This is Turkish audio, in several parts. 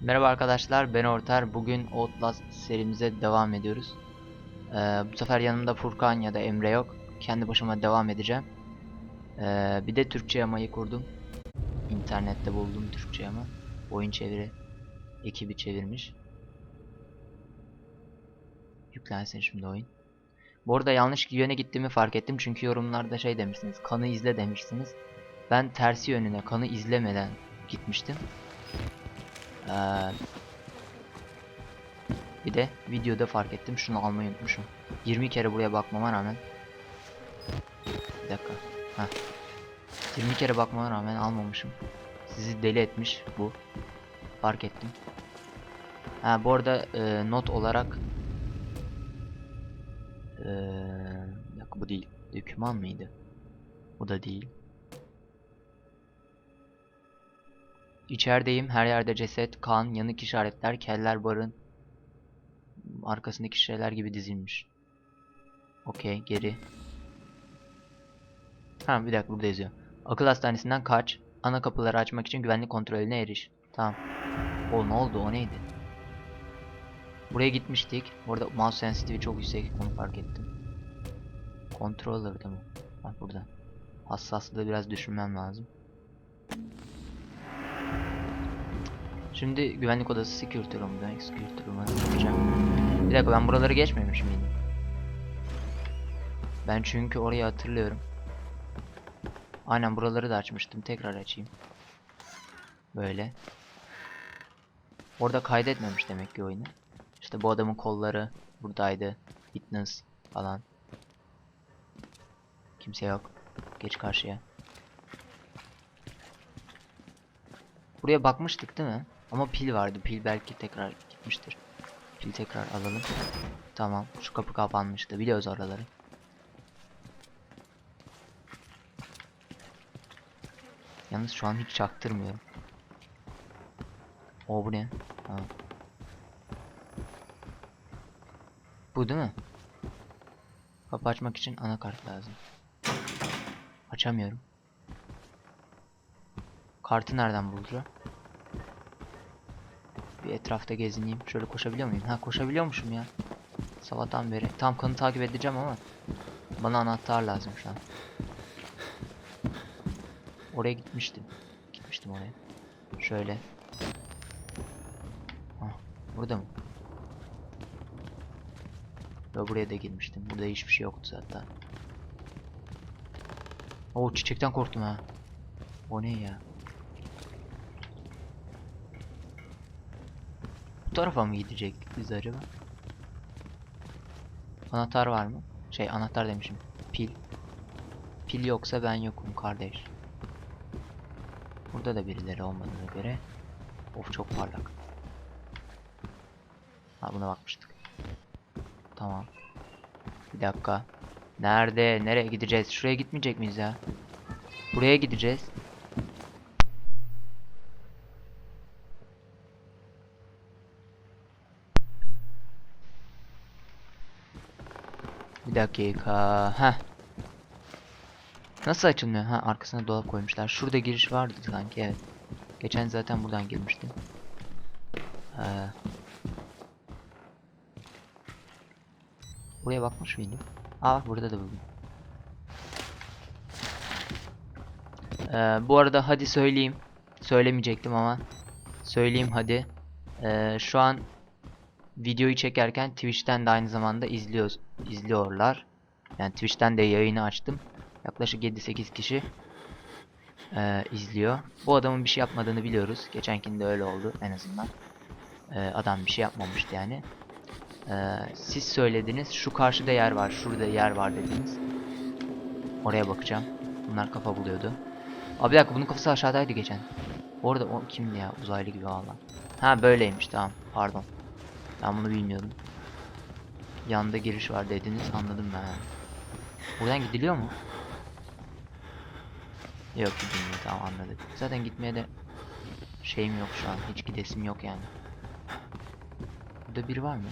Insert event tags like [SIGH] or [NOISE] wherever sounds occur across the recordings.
Merhaba arkadaşlar ben Ortar. Bugün Outlast serimize devam ediyoruz. Ee, bu sefer yanımda Furkan ya da Emre yok. Kendi başıma devam edeceğim. Ee, bir de Türkçe yamayı kurdum. İnternette buldum Türkçe yama. Oyun çeviri ekibi çevirmiş. Yüklensin şimdi oyun. Bu arada yanlış yöne gittiğimi fark ettim çünkü yorumlarda şey demişsiniz. Kanı izle demişsiniz. Ben tersi yönüne kanı izlemeden gitmiştim. Ee, bir de videoda fark ettim şunu almayı unutmuşum. 20 kere buraya bakmama rağmen Bir dakika. Heh. 20 kere bakmama rağmen almamışım. Sizi deli etmiş bu. Fark ettim. Ha bu arada e, not olarak e, bu değil. Döküman mıydı? Bu da değil. İçerideyim. Her yerde ceset, kan, yanık işaretler, keller barın arkasındaki şeyler gibi dizilmiş. Okey, geri. Ha bir dakika burada yazıyor. Akıl hastanesinden kaç. Ana kapıları açmak için güvenlik kontrolüne eriş. Tamam. O ne oldu? O neydi? Buraya gitmiştik. Bu arada mouse sensitivity çok yüksek. Onu fark ettim. Controller'da mı? Bak burada. Hassaslığı biraz düşünmem lazım. Şimdi güvenlik odası security room'da security room'a bakacağım. Bir dakika ben buraları geçmemişim miydim? Ben çünkü orayı hatırlıyorum. Aynen buraları da açmıştım. Tekrar açayım. Böyle. Orada kaydetmemiş demek ki oyunu. İşte bu adamın kolları buradaydı. Fitness falan. Kimse yok. Geç karşıya. Buraya bakmıştık değil mi? Ama pil vardı. Pil belki tekrar gitmiştir. Pil tekrar alalım. Tamam. Şu kapı kapanmıştı. Biliyoruz oraları. Yalnız şu an hiç çaktırmıyorum. O bu ne? Ha. Bu değil mi? Kapı açmak için anakart lazım. Açamıyorum. Kartı nereden bulacağım? Bir etrafta gezineyim. Şöyle koşabiliyor muyum? Ha koşabiliyormuşum ya. Sabahtan beri. Tam kanı takip edeceğim ama bana anahtar lazım şu an. Oraya gitmiştim. Gitmiştim oraya. Şöyle. Hah, burada mı? Yo buraya da girmiştim. Burada hiçbir şey yoktu zaten. Oo çiçekten korktum ha. O ne ya? Tarafa mı gidecektik biz acaba? Anahtar var mı? Şey anahtar demişim. Pil. Pil yoksa ben yokum kardeş. Burada da birileri olmadığına göre. Of çok parlak. Ha buna bakmıştık. Tamam. Bir dakika. Nerede? Nereye gideceğiz? Şuraya gitmeyecek miyiz ya? Buraya gideceğiz. Dakika. Heh. Nasıl açılmıyor? Ha arkasına dolap koymuşlar. Şurada giriş vardı sanki evet. Geçen zaten buradan girmiştim. Ee, buraya bakmış mıydım? Aa bak burada da buldum. Ee, bu arada hadi söyleyeyim. Söylemeyecektim ama söyleyeyim hadi. Ee, şu an videoyu çekerken Twitch'ten de aynı zamanda izliyoruz, izliyorlar. Yani Twitch'ten de yayını açtım. Yaklaşık 7-8 kişi eee, izliyor. Bu adamın bir şey yapmadığını biliyoruz. Geçenkinde öyle oldu en azından. Eee, adam bir şey yapmamıştı yani. Eee, siz söylediniz şu karşıda yer var, şurada yer var dediniz. Oraya bakacağım. Bunlar kafa buluyordu. Abi bir dakika bunun kafası aşağıdaydı geçen. Orada o kimdi ya uzaylı gibi valla. Ha böyleymiş tamam pardon. Ben bunu bilmiyordum. Yanında giriş var dediniz anladım ben. Buradan gidiliyor mu? Yok gidilmiyor tamam anladık. Zaten gitmeye de şeyim yok şu an. Hiç gidesim yok yani. Burada biri var mı?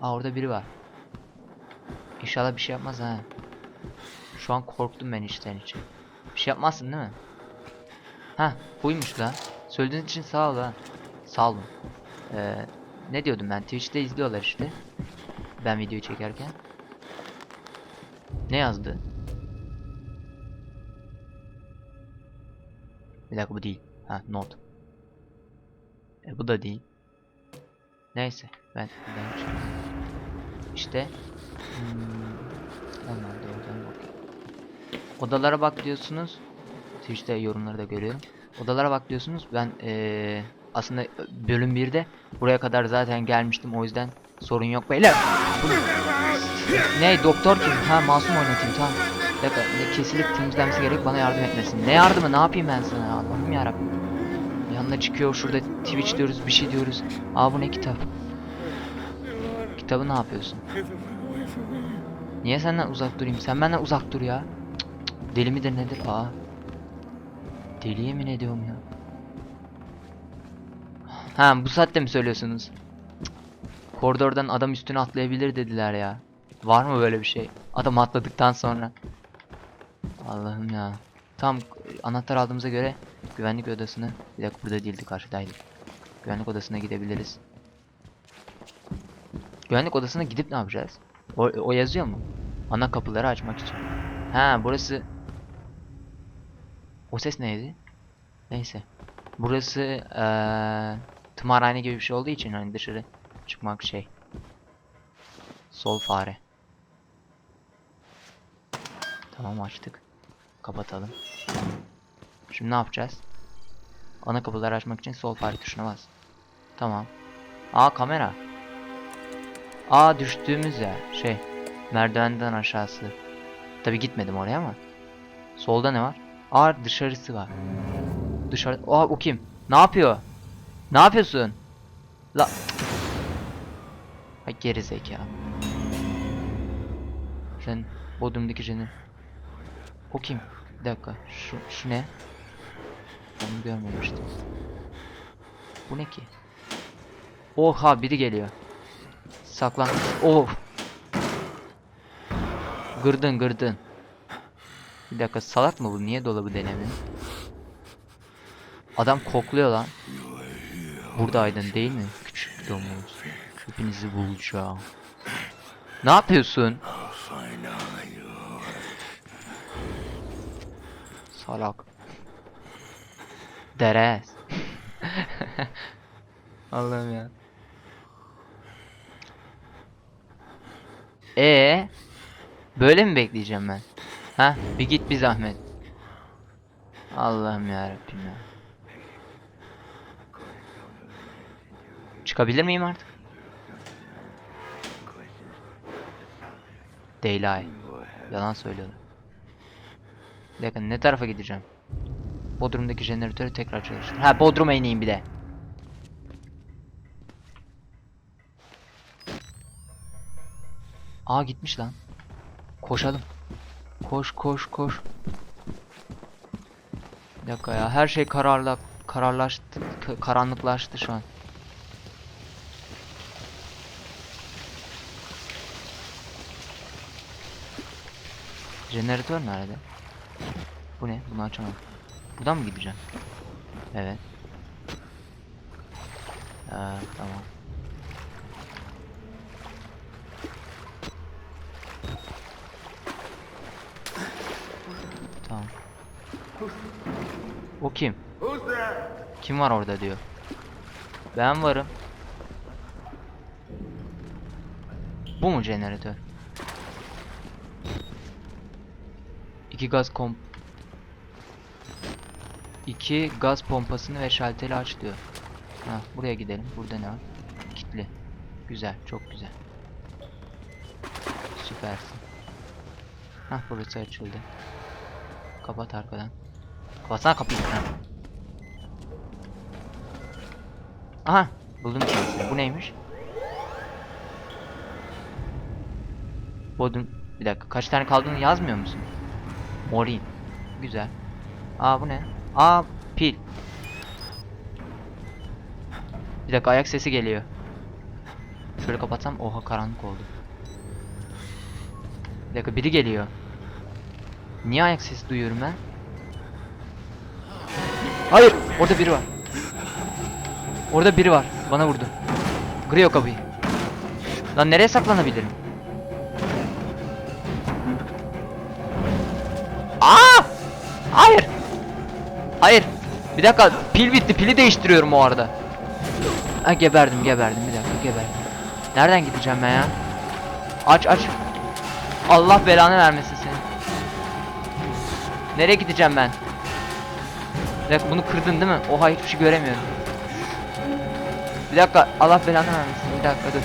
Aa orada biri var. İnşallah bir şey yapmaz ha. Şu an korktum ben içten içe. Bir şey yapmazsın değil mi? Ha, buymuş lan. Söylediğin için sağ ol ha. Sağ olun. Ee, ne diyordum ben? Twitch'te izliyorlar işte. Ben videoyu çekerken. Ne yazdı? Bir dakika bu değil. Ha not. E bu da değil. Neyse ben ben işte hmm, onlar da. Odalara bak diyorsunuz. Twitch'te yorumları da görüyorum. Odalara bak diyorsunuz. Ben eee, aslında bölüm 1'de buraya kadar zaten gelmiştim. O yüzden sorun yok beyler. Ne doktor kim? Ha masum oynatayım tamam. Dakika ne kesilip temizlenmesi gerek bana yardım etmesin. Ne yardımı ne yapayım ben sana Allah'ım yarabbim. Yanına çıkıyor şurada Twitch diyoruz bir şey diyoruz. Aa bu ne kitap? Kitabı ne yapıyorsun? Niye senden uzak durayım? Sen benden uzak dur ya. Cık, cık. Deli midir nedir? Aa. Deli yemin ediyorum ya. Ha bu saatte mi söylüyorsunuz? Koridordan adam üstüne atlayabilir dediler ya. Var mı böyle bir şey? Adam atladıktan sonra. Allah'ım ya. Tam anahtar aldığımıza göre güvenlik odasına bir dakika burada değildi karşıdaydı. Güvenlik odasına gidebiliriz. Güvenlik odasına gidip ne yapacağız? O, o yazıyor mu? Ana kapıları açmak için. Ha burası O ses neydi? Neyse. Burası eee tımarhane gibi bir şey olduğu için hani dışarı çıkmak şey. Sol fare. Tamam açtık. Kapatalım. Şimdi ne yapacağız? Ana kapıları açmak için sol fare tuşuna bas. Tamam. Aa kamera. Aa düştüğümüz ya şey merdivenden aşağısı. Tabi gitmedim oraya ama. Solda ne var? Aa dışarısı var. Dışarı. Aa o kim? Ne yapıyor? Ne yapıyorsun? La. Ha geri zeka. Sen Bodrum'daki jeni. O kim? Bir dakika. Şu, şu ne? Bunu görmemiştim. Bu ne ki? Oha biri geliyor. Saklan. Oh. Gırdın gırdın. Bir dakika salak mı bu? Niye dolabı denemiyor? Adam kokluyor lan. Buradaydın değil mi? Küçük domuz. Hepinizi bulacağım. Ne yapıyorsun? Salak. Deres. [LAUGHS] Allah'ım ya. Ee, böyle mi bekleyeceğim ben? Ha, bir git bir zahmet. Allah'ım ya Rabbim ya. Çıkabilir miyim artık? Daylight. Yalan söylüyorlar. Bir ne tarafa gideceğim? Bodrum'daki jeneratörü tekrar çalıştır. Ha Bodrum'a ineyim bir de. Aa gitmiş lan. Koşalım. Koş koş koş. Bir dakika ya her şey kararla kararlaştı karanlıklaştı şu an. Jeneratör nerede? Bu ne? Bunu açamam. Buradan mı gideceğim? Evet. Ee. Tamam. O kim? Kim var orada diyor. Ben varım. Bu mu jeneratör? İki gaz kom İki gaz pompasını ve şalteri aç diyor. Ha, buraya gidelim. Burada ne var? Kitli. Güzel, çok güzel. Süpersin. Hah burası açıldı. Kapat arkadan. Kapatsana kapıyı. Ha. Aha buldum kendisini. Bu neymiş? Bodrum. Bir dakika kaç tane kaldığını yazmıyor musun? Morin. Güzel. Aa bu ne? Aa pil. Bir dakika ayak sesi geliyor. Şöyle kapatsam oha karanlık oldu. Bir dakika biri geliyor. Niye ayak sesi duyuyorum ben? Hayır. Orada biri var. Orada biri var. Bana vurdu. Kırıyor kapıyı. Lan nereye saklanabilirim? Aa! Hayır. Hayır. Bir dakika. Pil bitti. Pili değiştiriyorum o arada. Ha geberdim, geberdim. Bir dakika geberdim. Nereden gideceğim ben ya? Aç aç. Allah belanı vermesin seni. Nereye gideceğim ben? Bir bunu kırdın değil mi? Oha hiçbir şey göremiyorum. Bir dakika Allah belanı vermesin. Bir dakika dur.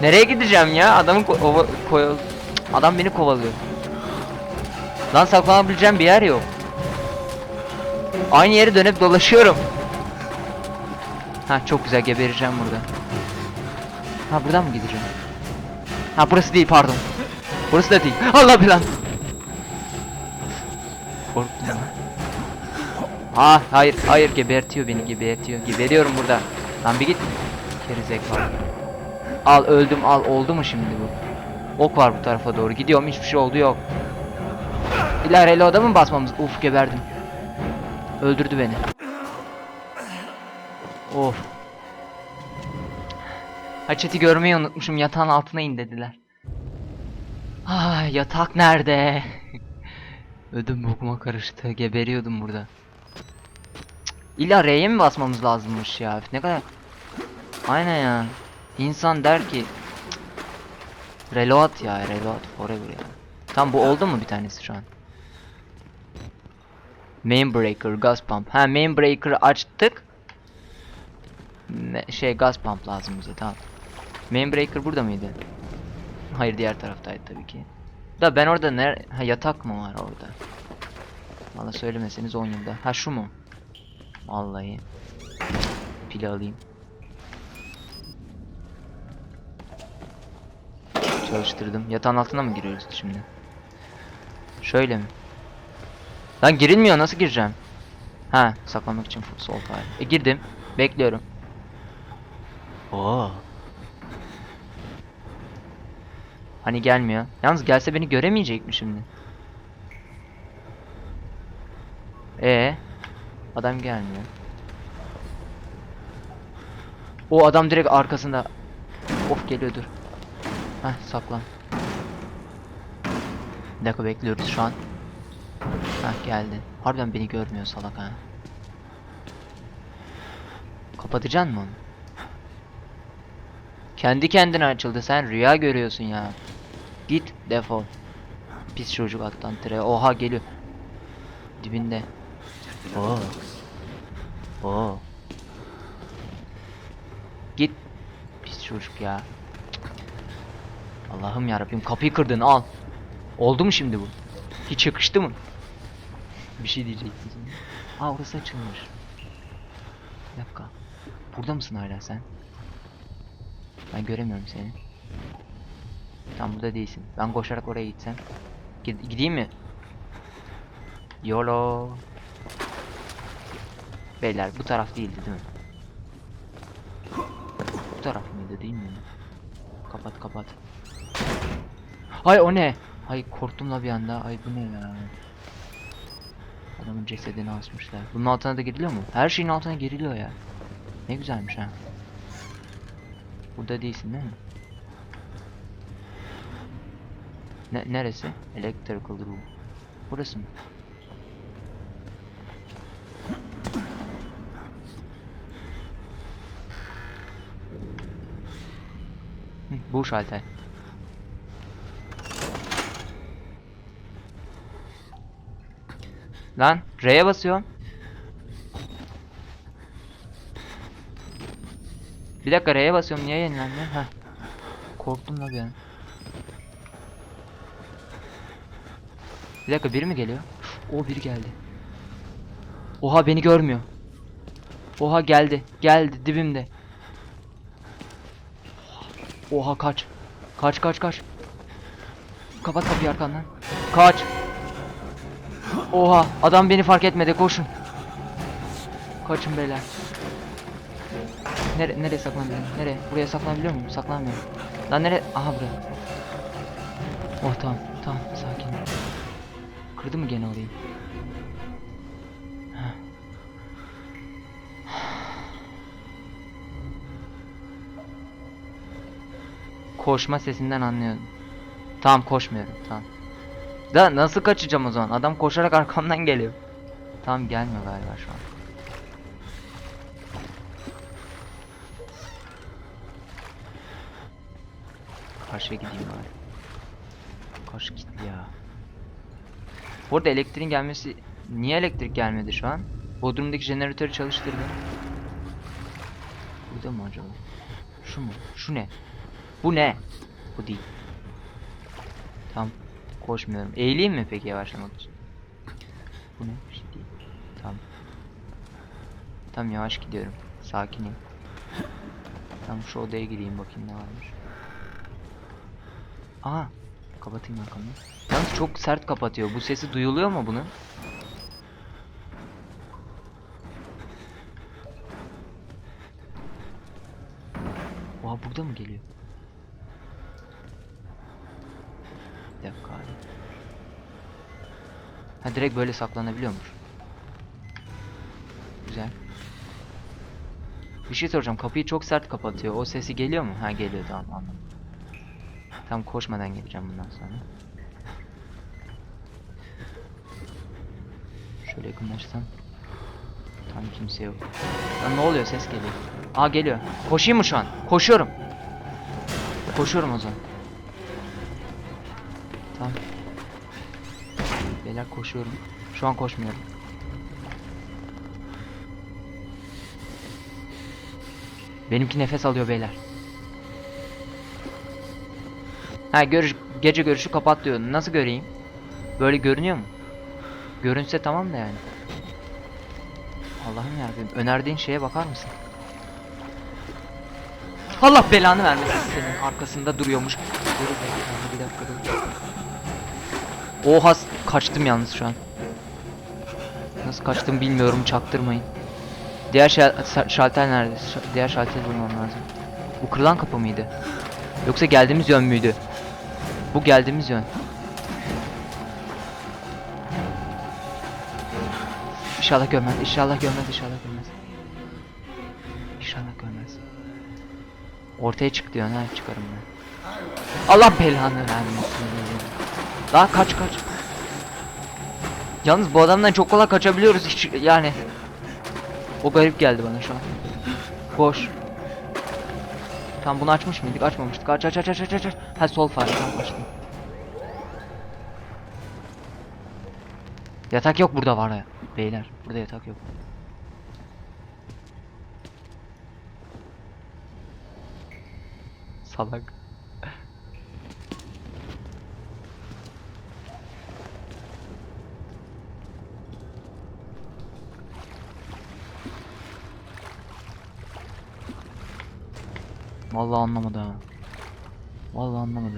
Nereye gideceğim ya? Adamın ko ova- koy- Adam beni kovalıyor. Lan saklanabileceğim bir yer yok. Aynı yere dönüp dolaşıyorum. Ha çok güzel gebereceğim burada. Ha buradan mı gideceğim? Ha burası değil pardon. Burası da değil. Allah belanı. Korktum ya. Ah hayır hayır gebertiyor beni gebertiyor. Geberiyorum burada. Lan bir git. Gerizekalı. Al öldüm al oldu mu şimdi bu? Ok var bu tarafa doğru gidiyorum hiçbir şey oldu yok. İlla reload'a mı basmamız? Uf geberdim. Öldürdü beni. Of. Ha chat'i görmeyi unutmuşum yatağın altına in dediler. Ah yatak nerede? [LAUGHS] Ödüm bokuma karıştı. Geberiyordum burada. İlla R'ye mi basmamız lazımmış ya? Ne kadar... Aynen ya. İnsan der ki... Reload ya, reload forever ya. Tam bu oldu mu bir tanesi şu an? Main breaker, gas pump. Ha main breaker'ı açtık. Ne, şey gas pump lazım bize tamam. Main breaker burada mıydı? Hayır diğer taraftaydı tabii ki. Da ben orada ner ha yatak mı var orada? Valla söylemeseniz 10 yılda. Ha şu mu? Vallahi. Pili alayım. Çalıştırdım. Yatağın altına mı giriyoruz şimdi? Şöyle mi? Lan girilmiyor nasıl gireceğim? Ha saklamak için sol fire. E girdim. Bekliyorum. Oo. Hani gelmiyor. Yalnız gelse beni göremeyecek mi şimdi? E adam gelmiyor. O adam direkt arkasında. Of geliyor dur. Heh saklan. Bir dakika bekliyoruz şu an. Heh geldi. Harbiden beni görmüyor salak ha. Kapatacaksın mı onu? Kendi kendine açıldı sen rüya görüyorsun ya. Git defol. Pis çocuk Atlantre. Oha geliyor. Dibinde. Oo. Oo. Git. Pis çocuk ya. Allah'ım yarabbim kapıyı kırdın al. Oldu mu şimdi bu? Hiç yakıştı mı? Bir şey diyecektin şimdi. Aa orası açılmış. Bir dakika. Burada mısın hala sen? Ben göremiyorum seni. Tam burada değilsin. Ben koşarak oraya gitsem. Gid- gideyim mi? YOLO. Beyler bu taraf değildi değil mi? Bu taraf mıydı değil mi? Kapat kapat. Ay o ne? Ay korktum la bir anda. Ay bu ne ya? Adamın cesedini asmışlar. Bunun altına da giriliyor mu? Her şeyin altına giriliyor ya. Ne güzelmiş ha. Burada değilsin değil mi? Ne neresi? Electrical room. Burası mı? Hı, bu şalter. Lan R'ye basıyorum. Bir dakika R'ye basıyorum niye yenilendi? Heh. Korktum da bir. Bir dakika biri mi geliyor? O biri geldi. Oha beni görmüyor. Oha geldi. Geldi dibimde. Oha kaç. Kaç kaç kaç. Kapat kapıyı arkandan. Kaç. Oha adam beni fark etmedi koşun. Kaçın beyler. Nere nereye saklanabilirim? Nereye? Buraya saklanabiliyor muyum? Saklanmıyorum. Lan nere? Aha buraya. Oh tamam tamam sakin. Kırdı mı gene orayı? Koşma sesinden anlıyorum. Tamam koşmuyorum. Tamam. Da nasıl kaçacağım o zaman? Adam koşarak arkamdan geliyor. Tamam gelmiyor galiba şu an. Karşıya gideyim bari. Karşı kilitli ya. Bu arada elektriğin gelmesi... Niye elektrik gelmedi şu an? Bodrum'daki jeneratörü çalıştırdım. Burada mı acaba? Şu mu? Şu ne? Bu ne? Bu değil. Tam koşmuyorum. Eğileyim mi peki yavaşlamak için? Bu ne? Bir şey değil. Tamam. Tam yavaş gidiyorum. Sakinim. Tam şu odaya gireyim bakayım ne varmış. Aa, kapatayım arkamı. Yalnız çok sert kapatıyor. Bu sesi duyuluyor mu bunun? Oha burada mı geliyor? Bir dakika abi. Direkt böyle saklanabiliyormuş. Güzel. Bir şey soracağım. Kapıyı çok sert kapatıyor. O sesi geliyor mu? Ha geliyor tamam anladım. Tam koşmadan geleceğim bundan sonra. Şöyle yakınlaşsam. Tam kimse yok. Lan ne oluyor? Ses geliyor. Aa geliyor. Koşayım mı şu an? Koşuyorum. Koşuyorum o zaman. Tamam. Beyler koşuyorum. Şu an koşmuyorum. Benimki nefes alıyor beyler. Ha görüş gece görüşü kapat diyor. Nasıl göreyim? Böyle görünüyor mu? Görünse tamam da yani. Allah'ım yarabbim. Önerdiğin şeye bakar mısın? Allah belanı vermesin senin arkasında duruyormuş. Dur bir dakika. Oha kaçtım yalnız şu an. Nasıl kaçtım bilmiyorum çaktırmayın. Diğer şalter nerede? Ş- diğer şalteri bulmam lazım. Bu kırılan kapı mıydı? Yoksa geldiğimiz yön müydü? Bu geldiğimiz yön. İnşallah görmez, inşallah görmez, inşallah görmez. İnşallah görmez. Ortaya çık diyorsun ha, çıkarım ben. Allah belanı vermesin. Daha kaç kaç. Yalnız bu adamdan çok kolay kaçabiliyoruz hiç yani. O garip geldi bana şu an. Koş. Tam bunu açmış mıydık? Açmamıştık. Aç aç aç aç aç aç. Ha sol far. Tamam açtım. Yatak yok burada var ya. Beyler burada yatak yok. Salak. Vallahi anlamadı ha. Vallahi anlamadı.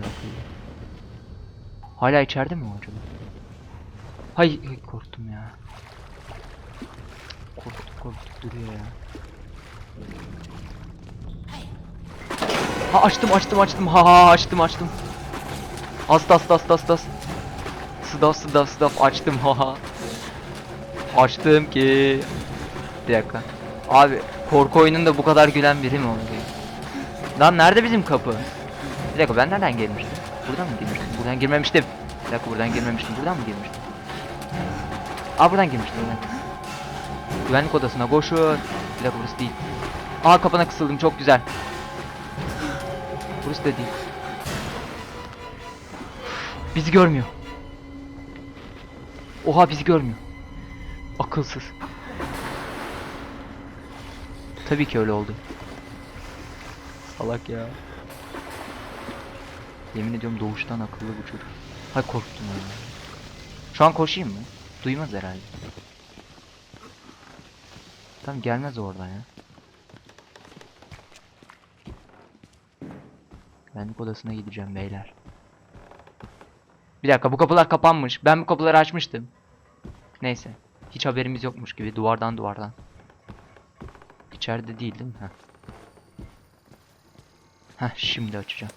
Hala içeride mi o acaba? Hay korktum ya. Korktuk korktuk duruyor ya. Ha açtım açtım açtım ha ha açtım açtım. As das das das das. Sıdaf sıdaf sıdaf açtım ha ha. Açtım ki. Bir dakika. Abi korku oyununda bu kadar gülen biri mi oldu? Lan nerede bizim kapı? Bir dakika ben nereden gelmiştim? Buradan mı girmiştim? Buradan girmemiştim. Bir dakika buradan girmemiştim. Buradan mı girmiştim? Aa buradan girmiştim ben. Güvenlik odasına koşun. Bir dakika burası değil. Aa kapına kısıldım çok güzel. Burası da değil. Bizi görmüyor. Oha bizi görmüyor. Akılsız. Tabii ki öyle oldu. Salak ya. Yemin ediyorum doğuştan akıllı bu çocuk. Hay korktum ya. Şu an koşayım mı? Duymaz herhalde. Tam gelmez oradan ya. Güvenlik odasına gideceğim beyler. Bir dakika bu kapılar kapanmış. Ben bu kapıları açmıştım. Neyse. Hiç haberimiz yokmuş gibi duvardan duvardan. İçeride değil değil mi? Heh. Heh şimdi açacağım.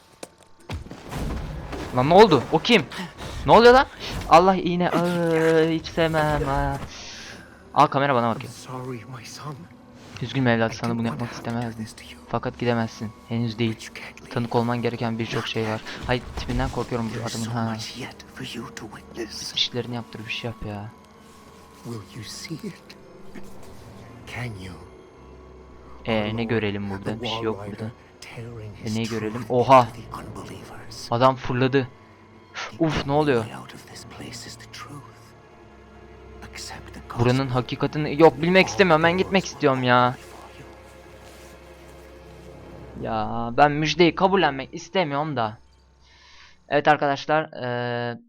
Lan ne oldu? O kim? Ne oluyor lan? Allah iğne. Aa, hiç sevmem. Ha. Aa kamera bana bakıyor. Üzgünüm evlat sana bunu yapmak istemezdim. Fakat gidemezsin. Henüz değil. Tanık olman gereken birçok şey var. Hayır tipinden korkuyorum bu adamın ha. İşlerini yaptır bir şey yap ya. You? Ee ne görelim burada? Bir şey yok burada. E, görelim? Oha! Adam fırladı. Uf ne oluyor? Buranın hakikatini yok bilmek istemiyorum. Ben gitmek istiyorum ya. Ya ben müjdeyi kabullenmek istemiyorum da. Evet arkadaşlar, eee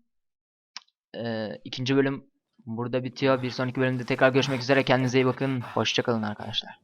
eee, ikinci bölüm burada bitiyor. Bir sonraki bölümde tekrar görüşmek üzere. Kendinize iyi bakın. Hoşçakalın arkadaşlar.